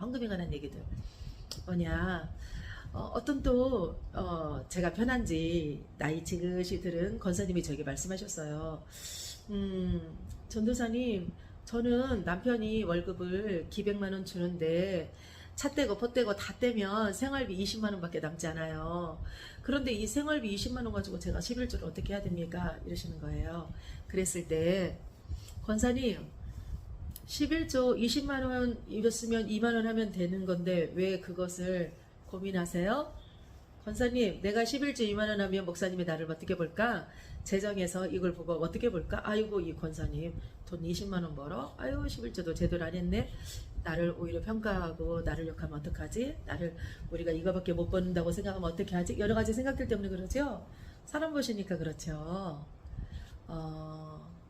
헌금에 관한 얘기들. 뭐냐. 어, 어떤 또, 어, 제가 편한지 나이 지긋이 들은 권사님이 저에게 말씀하셨어요. 음, 전도사님, 저는 남편이 월급을 기백만 원 주는데 차 떼고 포 떼고 다 떼면 생활비 20만 원밖에 남지 않아요. 그런데 이 생활비 20만 원 가지고 제가 11조를 어떻게 해야 됩니까? 이러시는 거예요. 그랬을 때 권사님 11조 20만 원 이랬으면 2만 원 하면 되는 건데 왜 그것을 고민하세요? 권사님, 내가 11조 2만 원 하면 목사님이 나를 어떻게 볼까? 재정에서 이걸 보고 어떻게 볼까? 아이고 이 권사님 돈 20만 원 벌어? 아유 11조도 제대로 안 했네. 나를 오히려 평가하고 나를 욕하면 어떡하지? 나를 우리가 이거밖에 못 버는다고 생각하면 어떻게 하지? 여러 가지 생각들 때문에 그러죠. 사람 보시니까 그렇죠. 어,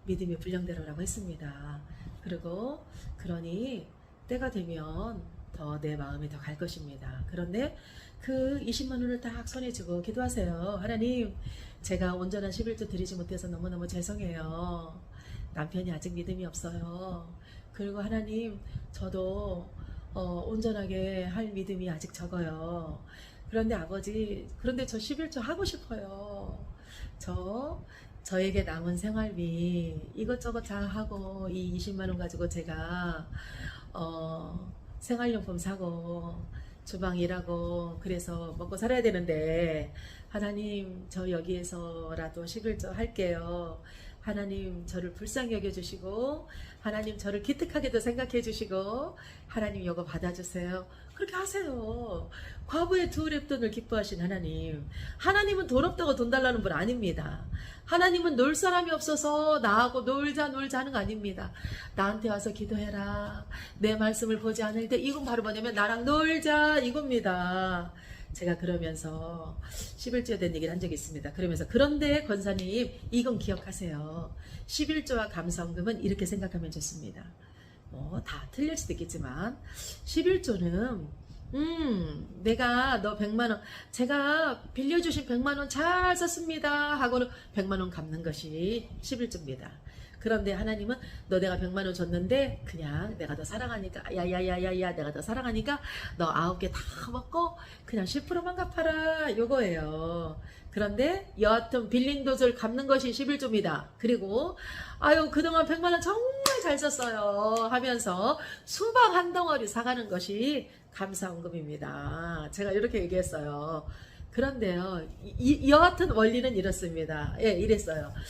믿음이 불량대로라고 했습니다. 그리고 그러니 때가 되면 더 내 마음이 더 갈 것입니다. 그런데 그 20만 원을 딱 손에 쥐고 기도하세요. 하나님, 제가 온전한 11조 드리지 못해서 너무너무 죄송해요. 남편이 아직 믿음이 없어요. 그리고 하나님, 저도 어, 온전하게 할 믿음이 아직 적어요. 그런데 아버지, 그런데 저 11조 하고 싶어요. 저 저에게 남은 생활비 이것저것 다 하고 이 20만 원 가지고 제가 어, 생활용품 사고 주방 일하고 그래서 먹고 살아야 되는데 하나님 저 여기에서라도 11조 할게요. 하나님 저를 불쌍히 여겨주시고 하나님 저를 기특하게도 생각해 주시고 하나님 이거 받아주세요. 그렇게 하세요. 과부의 두 랩돈을 기뻐하신 하나님. 하나님은 돈 없다고 돈 달라는 분 아닙니다. 하나님은 놀 사람이 없어서 나하고 놀자 놀자 하는 거 아닙니다. 나한테 와서 기도해라. 내 말씀을 보지 않을 때 이건 바로 뭐냐면 나랑 놀자 이겁니다. 제가 그러면서 11조에 대한 얘기를 한 적이 있습니다. 그러면서 그런데 권사님 이건 기억하세요. 11조와 감성금은 이렇게 생각하면 좋습니다. 뭐 다 틀릴 수도 있겠지만 11조는 음 내가 너 100만 원 제가 빌려주신 100만 원 잘 썼습니다 하고는 100만 원 갚는 것이 11조입니다. 그런데 하나님은 너 내가 100만 원 줬는데 그냥 내가 더 사랑하니까 야야야야야 내가 더 사랑하니까 너 아홉 개 다 먹고 그냥 10%만 갚아라 요거예요. 그런데 여하튼 빌린 도을 갚는 것이 11조입니다. 그리고 아유 그동안 100만 원 정말 잘 썼어요 하면서 수박 한 덩어리 사가는 것이 감사원금입니다. 제가 이렇게 얘기했어요. 그런데요, 이- 이- 여하튼 원리는 이렇습니다. 예, 이랬어요.